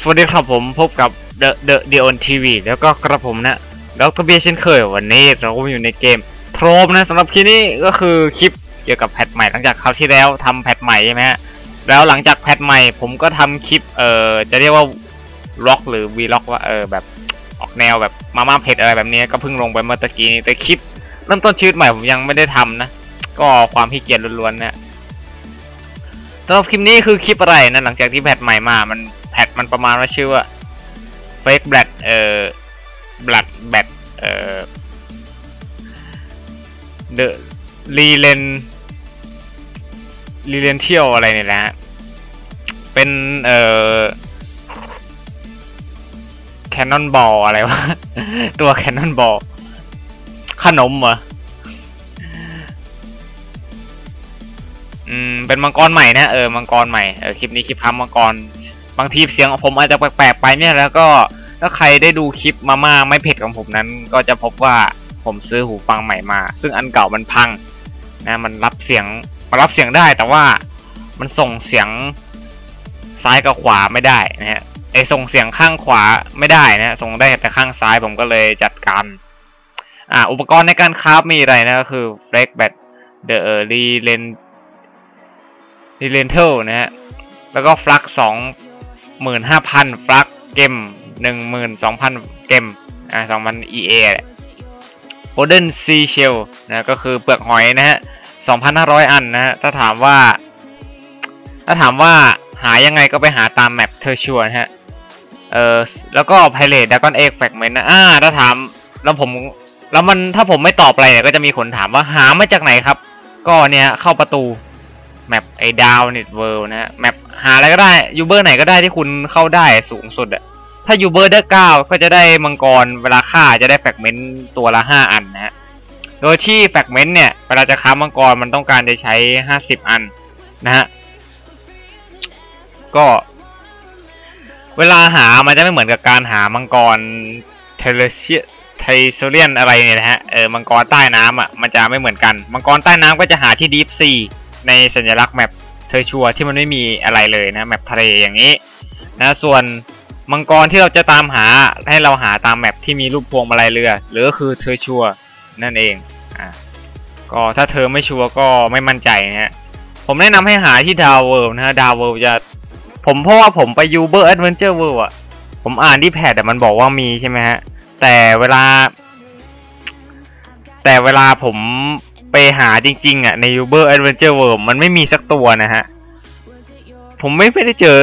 สวัสดีครับผมพบกับ The The The On TV แล้วก็กระผมนะดรเบียเช่นเคยวันนี้เราก็อยู่ในเกมโทรมนะสำหรับคลิปนี้ก็คือคลิปเกี่ยวกับแพทใหม่หลังจากคราวที่แล้วทำแพทใหม่ใช่ไหมฮะแล้วหลังจากแพทใหม่ผมก็ทำคลิปเอ่อจะเรียกว่าล็อกหรือวีล็อกว่าเออแบบออกแนวแบบมาม่าเผ็ดอะไรแบบนี้ก็เพิ่งลงไปเมื่อตะกี้นี้แต่คลิปเริ่มต้นชีวิตใหม่ผมยังไม่ได้ทำนะ ก็ความขี้เกียจล้วนๆนะสำหรับคลิปนี้คือคลิปอะไรนะหลังจากที่แพทใหม่มามัน แพทมันประมาณว่าชื่อว่า fake blood เอ่อ blood bat เอ่อ the r e l e n r e l e n t i a l อะไรเนี่ยนะฮะ เป็นเอ่อ cannon ball อะไรวะ ตัว cannon ball ขนมเหรออืม เป็นมังกรใหม่นะ เออ มังกรใหม่ เออ คลิปนี้คลิปทำมังกร บางทีเสียงของผมอาจจะแปลกๆไปเนี่ยแล้วก็ถ้าใครได้ดูคลิปมาม่าไม่เผ็ดของผมนั้น ก็จะพบว่าผมซื้อหูฟังใหม่มา ซึ่งอันเก่ามันพังนะมันรับเสียงมันรับเสียงได้แต่ว่ามันส่งเสียงซ้ายกับขวาไม่ได้นะฮะไอส่งเสียงข้างขวาไม่ได้นะส่งได้แต่ข้างซ้ายผมก็เลยจัดการอ่าอุปกรณ์ในการคราฟมีอะไรนะก็คือ f l a g b a t the r e l e n r e l e n t a l นะฮะแล้วก็ฟลั กสองหมื่นห้าพันฟลักเกมหนึ่งหมื่นสองพันเกมอ่าสองพัน EA แหละ Golden Sea Shell นะก็คือเปลือกหอยนะฮะสองพันห้าร้อยอันนะฮะ ถ้าถามว่า ถ้าถามว่าหายังไงก็ไปหาตามแมปเธอชัวนะฮะ เออแล้วก็ Pirate Dragon Egg Fragment นะอ่าถ้าถามแล้วผมแล้วมันถ้าผมไม่ตอบอะไรเนี่ยก็จะมีคนถามว่าหามาจากไหนครับ ก็เนี่ยเข้าประตู แมปไอ้ดาวเนิตเวิลด์นะฮะแมปหาอะไรก็ได้ยูเบอร์ไหนก็ได้ที่คุณเข้าได้สูงสุดอะถ้ายูเบอร์ได้เก้าก็จะได้มังกรเวลาฆ่าจะได้แฟกเมนต์ตัวละห้าอันนะฮะโดยที่แฟกเมนต์เนี่ยเวลาจะค้ามังกรมันต้องการจะใช้ห้าสิบอันนะฮะก็ เวลาหามันจะไม่เหมือนกับการหามังกรเทเลเซียไทโซเลียนอะไรเนี่ยนะฮะเออมังกรใต้น้ำอะมันจะไม่เหมือนกัน มังกรใต้น้ำก็จะหาที่ดีฟซี ในสัญลักษณ์แมปเธอชัวที่มันไม่มีอะไรเลยนะแมปทะเลอย่างนี้นะส่วนมังกรที่เราจะตามหาให้เราหาตามแมปที่มีรูปพวงมาลัยเรือ หรือก็คือเธอชัวนั่นเองอ่าก็ถ้าเธอไม่ชัวร์ก็ไม่มั่นใจนะฮะผมแนะนำให้หาที่ดาวเวิลด์นะฮะดาวเวิลด์จะ ผมเพราะว่าผมไปยูเบอร์แอดเวนเจอร์เวิลด์อะผมอ่านที่แพดแต่มันบอกว่ามีใช่ไหมฮะแต่เวลา แต่เวลาผม ไปหาจริงๆอะใน Uber Adventure World มันไม่มีสักตัวนะฮะ ผมไม่ไม่ได้เจอ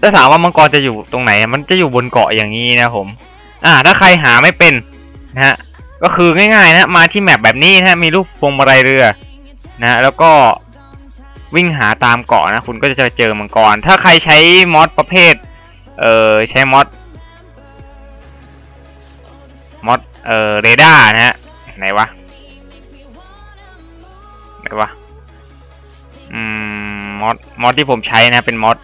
ถ้าถามว่ามังกรจะอยู่ตรงไหน มันจะอยู่บนเกาะอย่างนี้นะผม อ่า ถ้าใครหาไม่เป็นนะฮะ ก็คือง่ายๆนะ มาที่แมปแบบนี้นะฮะมีรูปพวงมาลัยเรือนะแล้วก็วิ่งหาตามเกาะนะ คุณก็จะเจอมังกร ถ้าใครใช้มอดประเภท เอ่อ ใช้มอดมอดเอ่อ เรดาร์นะฮะ ไหนวะ ไหนวะ อืมมอดมอดที่ผมใช้นะ เป็นมอด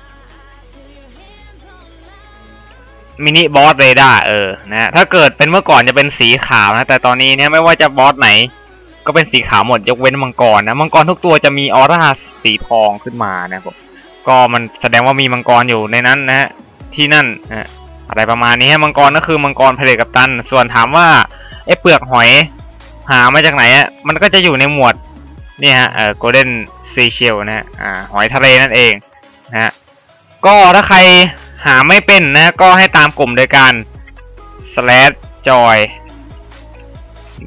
มินิบอสเรดาร์เออนะถ้าเกิดเป็นเมื่อก่อนจะเป็นสีขาวนะ แต่ตอนนี้เนี่ยไม่ว่าจะบอสไหน ก็เป็นสีขาวหมดยกเว้นมังกรนะมังกรทุกตัวจะมีออร่าสีทองขึ้นมานะครับก็มันแสดงว่ามีมังกรอยู่ในนั้นนะที่นั่นนะอะไรประมาณนี้ฮะมังกรก็คือมังกรเพลกับตัน ส่วนถามว่าไอ้เปลือกหอยหามาจากไหนอะมันก็จะอยู่ในหมวด นี่ฮะเอ่อ golden seashell นะฮะอ่าหอยทะเลนั่นเองนะฮะก็ถ้าใครหาไม่เป็นนะก็ให้ตามกลุ่มโดยการ slash joy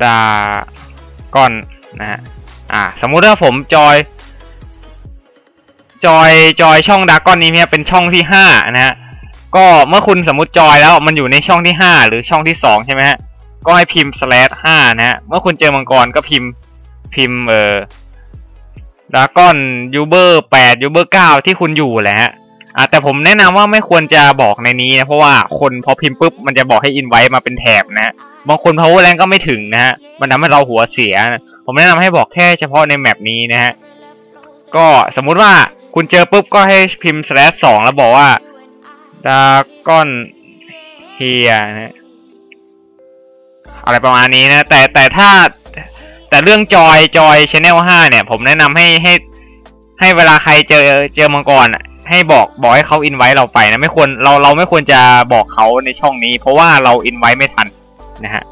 ดาก้อนนะฮะอ่าสมมุติว่าผมจอย จอยจอยช่องดาก้อนนี้เนี่ยเป็นช่องที่ห้านะฮะก็เมื่อคุณสมมติจอยแล้วมันอยู่ในช่องที่ห้าหรือช่องที่สองใช่ไหมฮะก็ให้พิมพ์ slash ห้านะฮะเมื่อคุณเจอมังกรก็พิมพ์พิมพ์เอ่อ ดาก้อนยูเบอร์แปดยูเบอร์เก้าที่คุณอยู่แหละฮะอ่าแต่ผมแนะนำว่าไม่ควรจะบอกในนี้นะเพราะว่าคนพอพิมพ์ปุ๊บมันจะบอกให้อินไว้มาเป็นแถบนะบางคน power rank ก็ไม่ถึงนะฮะมันทำให้เราหัวเสียนะผมแนะนำให้บอกแค่เฉพาะในแมปนี้นะฮะก็สมมุติว่าคุณเจอปุ๊บก็ให้พิมพ์ slash สองแล้วบอกว่าดาก้อนเฮียนะอะไรประมาณนี้นะแต่แต่ถ้า แต่เรื่องจอยจอยชแนลห้าเนี่ย ผมแนะนำให้ให้ ให้เวลาใครเจอเจอมังกรอะให้บอกบอกให้เขาอินไว้เราไปนะไม่ควรเราเราไม่ควรจะบอกเขาในช่องนี้ เพราะว่าเราอินไว้ไม่ทันนะฮะ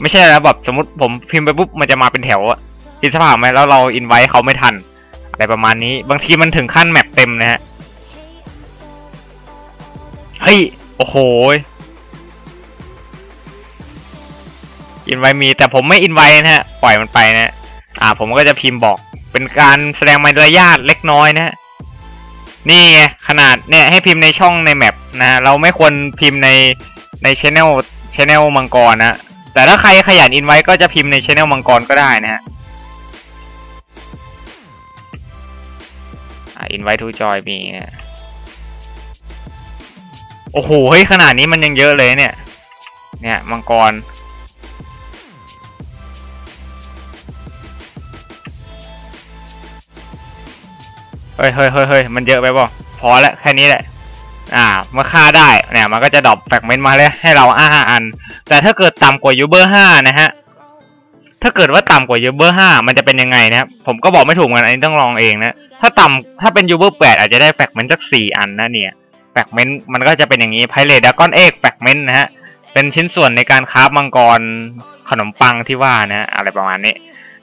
ไม่ใช่แล้วแบบสมมติผมพิมพ์ไปปุ๊บมันจะมาเป็นแถวอะคิดสภาพไหมแล้วเราอินไว้เขาไม่ทัน อะไรประมาณนี้ บางทีมันถึงขั้นแมปเต็มนะฮะเฮ้ยโอ้โห อินไว้มีแต่ผมไม่อินไว้นะฮะปล่อยมันไปนะอ่าผมก็จะพิมพ์บอกเป็นการแสดงมารยาทเล็กน้อยนะฮะนี่ไงขนาดเนี่ยให้พิมพ์ในช่องในแมปนะเราไม่ควรพิมพ์ในในช anel channel มังกรนะแต่ถ้าใครขยันอินไว้ก็จะพิมพ์ในช anel มังกรก็ได้นะฮะอินไว้ทูจอยมีนะโอ้โหเฮ้ยขนาดนี้มันยังเยอะเลยเนี่ย เนี่ยมังกร เฮ้ยเฮ้ยเฮ้ยเฮ้ยมันเยอะไปเปล่พอแล้วแค่นี้แหละ อ่าเมื่อค่าได้เนี่ยมันก็จะดรอปแฟกเมนต์มาเลยให้เราอ้าอัน แต่ถ้าเกิดต่ำกว่ายูเบอร์ห้านะฮะถ้าเกิดว่าต่ำกว่ายูเบอร์ห้ามันจะเป็นยังไงนะครับผมก็บอกไม่ถูกกันอันนี้ต้องลองเองนะถ้าต่ำถ้าเป็นยูเบอร์แปดอาจจะได้แฟกเมนต์สักสี่อันนะเนี่ยแฟกเมนต์มันก็จะเป็นอย่างนี้ไพเรตดากอนเอ็กแฟกเมนต์นะฮะเป็นชิ้นส่วนในการคราฟมังกรขนมปังที่ว่านะอะไรประมาณนี้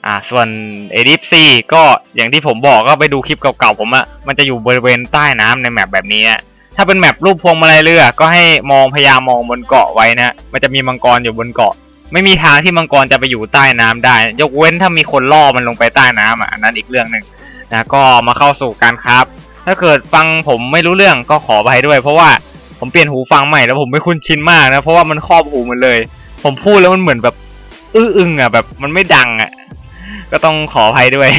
อ่าส่วนเอดิฟซีก็อย่างที่ผมบอกก็ไปดูคลิปเก่าๆผมอะมันจะอยู่บริเวณใต้น้ำในแมปแบบนี้อะถ้าเป็นแมปรูปพวงมาลัยเรือ ก็ให้มองพยายามมองบนเกาะไว้นะมันจะมีมังกรอยู่บนเกาะ ไม่มีทางที่มังกรจะไปอยู่ใต้น้ำได้ ยกเว้นถ้ามีคนล่อมันลงไปใต้น้ำอะอันนั้นอีกเรื่องหนึ่งนะก็มาเข้าสู่การครับ ถ้าเกิดฟังผมไม่รู้เรื่องก็ขอไปด้วย เพราะว่าผมเปลี่ยนหูฟังใหม่แล้วผมไม่คุ้นชินมากนะเพราะว่ามันครอบหูมันเลย ผมพูดแล้วมันเหมือนแบบอื้ออึงอะแบบมันไม่ดังอะ ก็ต้องขออภัยด้วย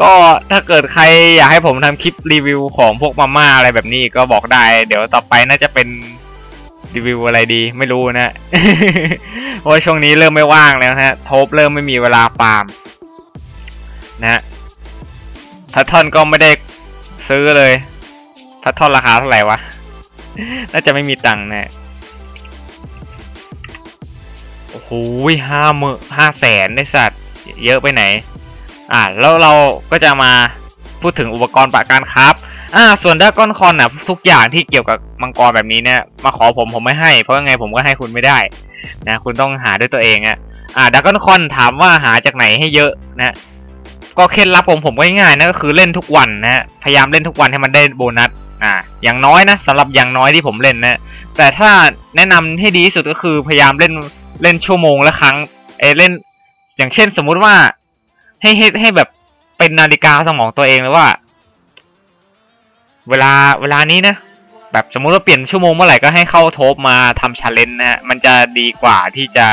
ก็ถ้าเกิดใครอยากให้ผมทำคลิปรีวิวของพวกมาม่าอะไรแบบนี้ก็บอกได้ เดี๋ยวต่อไปน่าจะเป็นรีวิวอะไรดีไม่รู้นะเพราะช่วงนี้เริ่มไม่ว่างแล้วนะฮะทบเริ่มไม่มีเวลาฟาร์มนะฮะทัทอนก็ไม่ได้ซื้อเลยทัตทอนราคาเท่าไหร่วะ น่าจะไม่มีตังค์นะโอ้โหห้าหมื่นห้าแสนในสัตว์ เยอะไปไหน อ่าแล้วเราก็จะมาพูดถึงอุปกรณ์ประการครับอ่าส่วนด้าก้อนคอนอะทุกอย่างที่เกี่ยวกับมังกรแบบนี้เนี่ยมาขอผมผมไม่ให้ เพราะยังไงผมก็ให้คุณไม่ได้นะคุณต้องหาด้วยตัวเองอะอ่าดักก้อนคอนถามว่าหาจากไหนให้เยอะนะก็เคล็ดลับผมผมก็ง่ายๆนะก็คือเล่นทุกวันนะพยายามเล่นทุกวันให้มันได้โบนัสอ่าอย่างน้อยนะสำหรับอย่างน้อยที่ผมเล่นนะแต่ถ้าแนะนำให้ดีที่สุดก็คือพยายามเล่นเล่นชั่วโมงละครั้งเอเล่น อย่างเช่นสมมุติว่าให้ให้ให้แบบเป็นนาฬิกาสมองตัวเองเลยว่า เวลาเวลานี้นะแบบสมมุติว่าเปลี่ยนชั่วโมงเมื่อไหร่ก็ให้เข้าโทบมาทำชาเลนจ์นะฮะมันจะดีกว่าที่จะ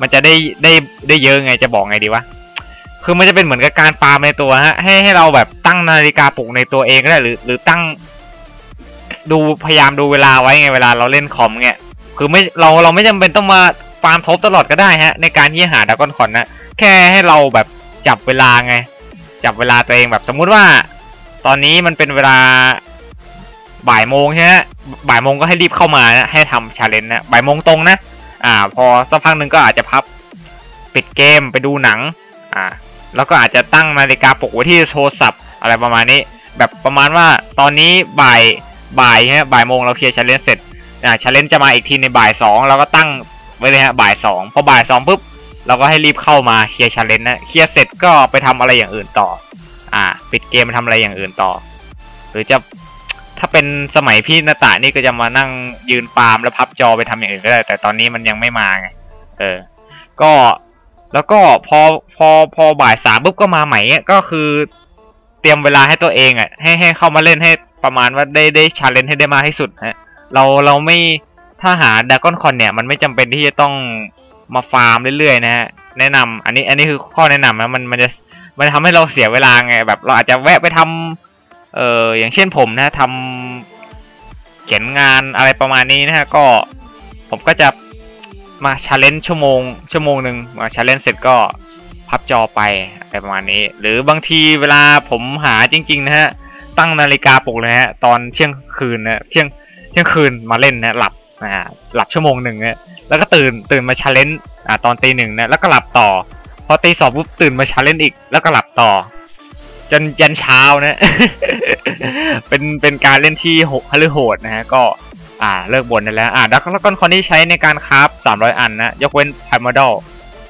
มันจะได้ได้ได้เยอะไงจะบอกไงดีวะคือมันจะเป็นเหมือนกับการฟามในตัวฮะให้ให้เราแบบตั้งนาฬิกาปลุกในตัวเองก็ได้หรือ หรือตั้ง ดูพยายามดูเวลาไว้ไงเวลาเราเล่นคอมเงี้ยคือไม่เราเราไม่จำเป็นต้องมา ฟาร์มทบตลอดก็ได้ฮะในการที่หาดากอนคอนนะแค่ให้เราแบบจับเวลาไง จับเวลาตัวเองแบบสมมุติว่า ตอนนี้มันเป็นเวลาบ่ายโมงใช่ไหมบ่ายโมงก็ให้รีบเข้ามานะให้ทำชาเลนจ์นะบ่ายโมงตรงนะอ่า พอสักพักหนึ่งก็อาจจะพับปิดเกมไปดูหนังอ่าแล้วก็อาจจะตั้งนาฬิกาปลุกไว้ที่โทรศัพท์อะไรประมาณนี้ แบบประมาณว่าตอนนี้บ่ายบ่ายฮะบ่ายโมงเราเคลียร์ชาเลนจ์เสร็จอ่าชาเลนจ์จะมาอีกทีในบ่ายสองเราก็ตั้ง ไว้เลยฮะบ่ายสองพอบ่ายสองปุ๊บเราก็ให้รีบเข้ามาเคลียร์ชาเลนจ์นะเคลียร์เสร็จก็ไปทำอะไรอย่างอื่นต่อ อ่า ปิดเกมไปทำอะไรอย่างอื่นต่อ หรือจะถ้าเป็นสมัยพี่นาตานี่ก็จะมานั่งยืนฟาร์มแล้วพับจอไปทำอย่างอื่นก็ได้แต่ตอนนี้มันยังไม่มาไงเออ ก็แล้วก็พอพอพอบ่ายสามปุ๊บก็มาใหม่เนี่ยก็คือเตรียมเวลาให้ตัวเองอะให้ให้เข้ามาเล่นให้ประมาณว่าได้ได้ชาเลนจ์ให้ได้มากที่สุดฮะเราเราไม่ ถ้าหาดากอนคอนเนี่ยมันไม่จำเป็นที่จะต้องมาฟาร์มเรื่อยๆนะฮะแนะนำอันนี้อันนี้คือข้อแนะนำนะมันมันจะมันทำให้เราเสียเวลาไงแบบ เราอาจจะแวะไปทำเอ่ออย่างเช่นผมนะทำเขียนงานอะไรประมาณนี้นะฮะก็ผมก็จะมาชาเลนจ์ชั่วโมงชั่วโมงหนึ่งมาชาเลนจ์เสร็จก็พับจอไปอะไรประมาณนี้ หรือบางทีเวลาผมหาจริง ๆ นะฮะตั้งนาฬิกาปลุกเลยฮะตอนเที่ยงคืนนะเที่ยงเที่ยงคืนมาเล่นนะหลับ อ่าหลับชั่วโมงหนึ่งเนะแล้วก็ตื่นตื่นมาชาเลนจ์อ่าตอนตีหนึ่งนะแล้วก็หลับต่อ พอตีสองปุ๊บตื่นมาชาเลนจ์อีก แล้วก็หลับต่อ จนยันเช้านะเป็นเป็นการเล่นที่โหฮรือโหดนะฮะก็อ่าเลิกบ่นได้แล้วอ่าดักแล้วก็คอนที่ใช้ในการคราฟ300 อันนะยกเว้นไพมอดอล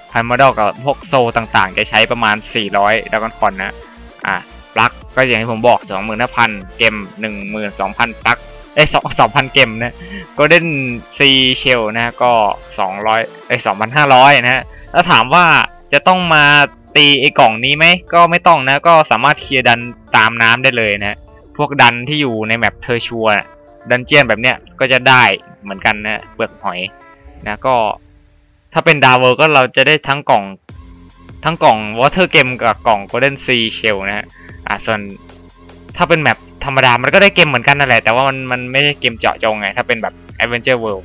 ไพมอดอลกับพวกโซต่างๆจะใช้ประมาณ 400ดักคอนนะอ่าปลั๊กก็อย่างที่ผมบอก 25,000 เกม 12,000ปลั๊ก เอ้ย2,000เกมนะก็เล่นซีเชลนะ ก็200เอ้ย2,500นะฮะแล้วถามว่าจะต้องมาตีไอ้กล่องนี้ไหมก็ไม่ต้องนะ ก็สามารถเคลียร์ดันตามน้ำได้เลยนะพวกดันที่อยู่ในแมปเทอร์ชัวดันเจียนแบบเนี้ยก็จะได้เหมือนกันนะเปลือกหอยนะก็ถ้าเป็นดาวเวอร์ก็เราจะได้ทั้งกล่องทั้งกล่องวอเตอร์เกมกับกล่องโกลเด้นซีเชลนะฮะอ่าส่วน ถ้าเป็นแมปธรรมดามันก็ได้เกมเหมือนกันนั่นแหละ แต่ว่ามันมันไม่ใช่เกมเจาะจงไง ถ้าเป็นแบบ Adventure World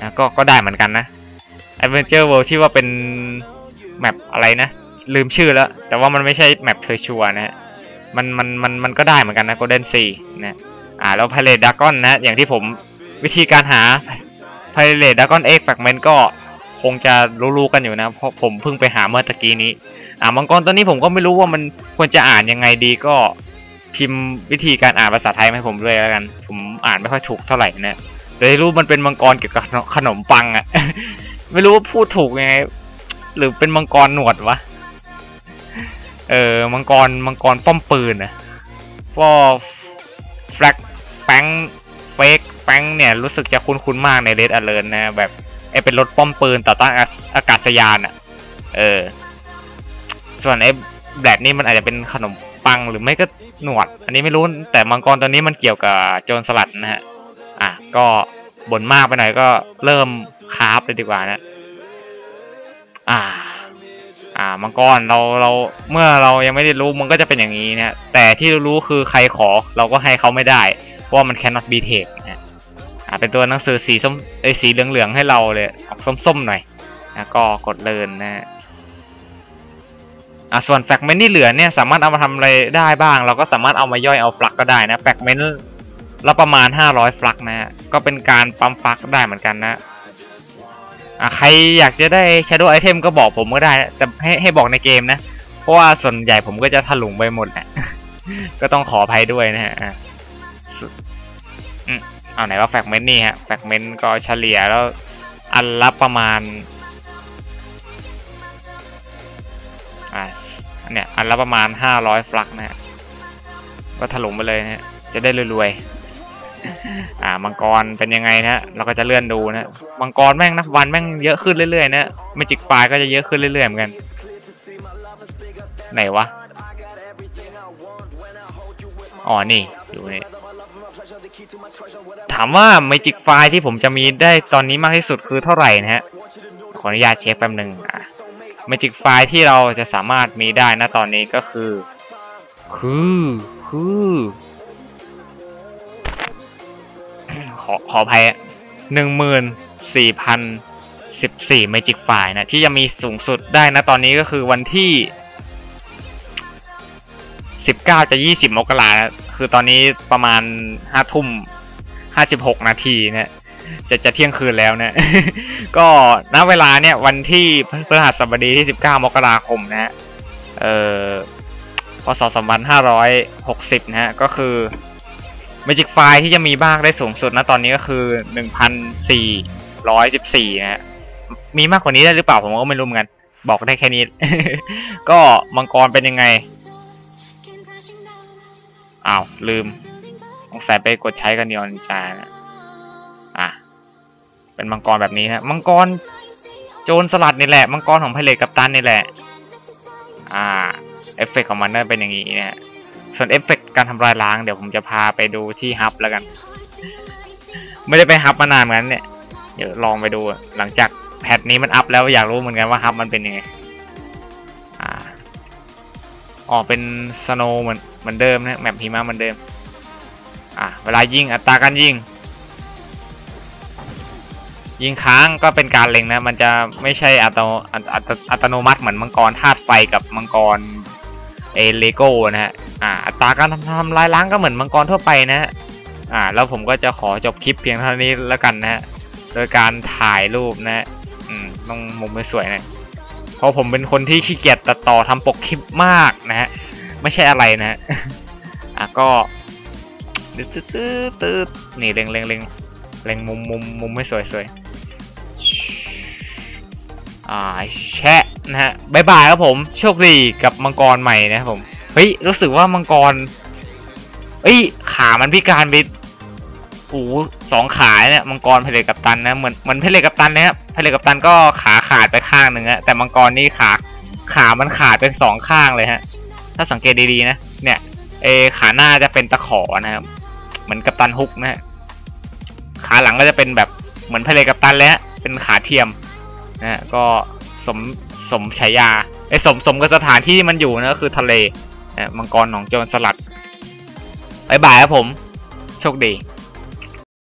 นะก็ก็ได้เหมือนกันนะ Adventure World ที่ว่าเป็นแมปอะไรนะ ลืมชื่อแล้ว แต่ว่ามันไม่ใช่แมปเทอร์ชัวนะฮะมันมันมันมันก็ได้เหมือนกันนะ Golden Sea นะอ่าแล้วพาเลดดากอนนะ อย่างที่ผมวิธีการหาพาเลดดากอนเอ็กแฟกเมนก็คงจะรู้ๆกันอยู่นะ เพราะผมเพิ่งไปหาเมื่อตะกี้นี้ อ่ามังกรตัวนี้ผมก็ไม่รู้ว่ามันควรจะอ่านยังไงดีก็ พิมพ์วิธีการอ่านภาษาไทยให้ผมด้วยแล้วกัน ผมอ่านไม่ค่อยถูกเท่าไหร่นะแต่รู้มันเป็นมังกรเกี่ยวกับขนมปังอะไม่รู้ว่าพูดถูกยังไง หรือเป็นมังกรหนวดวะ เออ มังกร มังกรป้อมปืนนะก็แฟลกแป้งเฟกแป้งเนี่ยรู้สึกจะคุ้นๆมากในเรดอเลนนะแบบไอเป็นรถป้อมปืนต่อต้านอากาศยานอะเออ ส่วนไอแบบนี้มันอาจจะเป็นขนมปังหรือไม่ก็ หนวด อันนี้ไม่รู้แต่มังกรตัวนี้มันเกี่ยวกับโจรสลัดนะฮะ อะก็บ่นมากไปหน่อยก็เริ่มคราฟเลยดีกว่านะ อ่า อ่ามังกรเราเราเมื่อเรายังไม่ได้รู้มันก็จะเป็นอย่างนี้นะแต่ที่รู้คือใครขอเราก็ให้เขาไม่ได้ เพราะว่ามัน cannot be take นะฮะอ่าเป็นตัวหนังสือสีส้มไอสีเหลืองๆให้เราเลยออกส้มๆหน่อยนะก็กดเลินนะ อ่าส่วนแฟกเมนต์ที่เหลือเนี่ยสามารถเอามาทำอะไรได้บ้าง เราก็สามารถเอามาย่อยเอาฟลักก็ได้นะแฟกเมนต์ละประมาณ 500ฟลักนะฮะก็เป็นการปั๊มฟลักได้เหมือนกันนะอะใครอยากจะได้ Shadow Item ก็บอกผมก็ได้นะแต่ให้ให้บอกในเกมนะ เพราะว่าส่วนใหญ่ผมก็จะถลุงไปหมดแหละก็ต้องขออภัยด้วยนะฮะอะสุดอืมเอาไหนว่าแฟกเมนต์นี่ฮะแฟกเมนต์ก็เฉลี่ยแล้วอันละประมาณ เนี้ยอันละประมาณ 500ฟลักนะฮะก็ถลุงไปเลยนะฮะจะได้รวยๆ อ่ามังกรเป็นยังไงนะฮะเราก็จะเลื่อนดูนะมังกรแม่งนับวันแม่งเยอะขึ้นเรื่อยๆนะเมจิกไฟก็จะเยอะขึ้นเรื่อยๆเหมือนกัน ไหนวะอ๋อนี่อยู่นี่ถามว่าเมจิกไฟที่ผมจะมีได้ตอนนี้มากที่สุดคือเท่าไหร่นะฮะ ขออนุญาตเช็คแป๊บหนึ่งอะ เมจิกไฟที่เราจะสามารถมีได้นะตอนนี้ก็คือ คือคือขอขออภัยหนึ่งหมื่นสี่พันสิบสี่เมจิกไฟนะ ที่จะมีสูงสุดได้นะตอนนี้ก็คือวันที่สิบเก้าจะยี่สิบมกรานะคือตอนนี้ประมาณห้าทุ่มห้าสิบหกนาทีนะ จะจะเที่ยงคืนแล้วนะ ก็ณเวลาเนี่ยวันที่พฤหัสบดีที่ 19 มกราคมนะฮะ เอ่อ พศ 2560 นะฮะ ก็คือ Magic f i ที่จะมีบ้างได้สูงสุดนะตอนนี้ก็คือ 1,414 นะฮะ มีมากกว่านี้ได้หรือเปล่าผมก็ไม่รู้เหมือนกัน บอกได้แค่นี้ ก็มังกรเป็นยังไง อ้าว ลืมสงสัยไปกดใช้กันยอนจานะ เป็นมังกรแบบนี้ฮะมังกรโจรสลัดนี่แหละ มังกรของไพเรตกัปตันนี่แหละ อ่าเอฟเฟกของมันน่าเป็นอย่างนี้นะฮะส่วนเอฟเฟกการทำลายล้างเดี๋ยวผมจะพาไปดูที่ฮับแล้วกัน ไม่ได้ไปฮับมานานเหมือนกันเนี่ยเดี๋ยวลองไปดูหลังจากแพทนี้มันอัพแล้วอยากรู้เหมือนกันว่าฮับมันเป็นยังไงอ่าอ๋อเป็นสโนว์เหมือนเหมือนเดิมนะแมปหิมะเหมือนเดิม อ่าเวลายิงอัตราการยิง ยิงค้างก็เป็นการเล็งนะ มันจะไม่ใช่อัตโนอัตอัตโนมัติเหมือนมังกรธาตุไฟกับมังกรเอเลโก้นะฮะ อ่าอัตราการทำทำลายล้างก็เหมือนมังกรทั่วไปนะฮะ อ่า แล้วผมก็จะขอจบคลิปเพียงเท่านี้แล้วกันนะฮะ โดยการถ่ายรูปนะฮะ อืม ต้องมุมไม่สวยน่อยเพราะผมเป็นคนที่ขี้เกียจตัดต่อทำปกคลิปมากนะฮะ ไม่ใช่อะไรนะฮะ อะก็ตืดตืดตืดนี่เล็งเล็งเล็งเล็งมุมมุมมุมไม่สวยสวย แชะนะฮะบายบายครับผมโชคดีกับมังกรใหม่นะครับผมเฮ้ยรู้สึกว่ามังกรเอ้ยขามันพิการไปโอ้สองขาเนี่ยมังกรเพลกับตันนะเหมือนเหมือนเพลกับตันนะครับเพลกับตันก็ขาขาดไปข้างหนึ่งฮะแต่มังกรนี่ขาขามันขาดเป็นสองข้างเลยฮะถ้าสังเกตดีๆนะเนี่ยเอขาหน้าจะเป็นตะขอนะครับเหมือนกัปตันฮุกนะฮะขาหลังก็จะเป็นแบบเหมือนเพลกัปตันแล้วเป็นขาเทียม นะก็สมสมฉายาไอ้สมสมกับสถานที่ที่มันอยู่นะก็คือทะเลนะมังกรหนองโจรสลัดบายบายครับผม โชคดี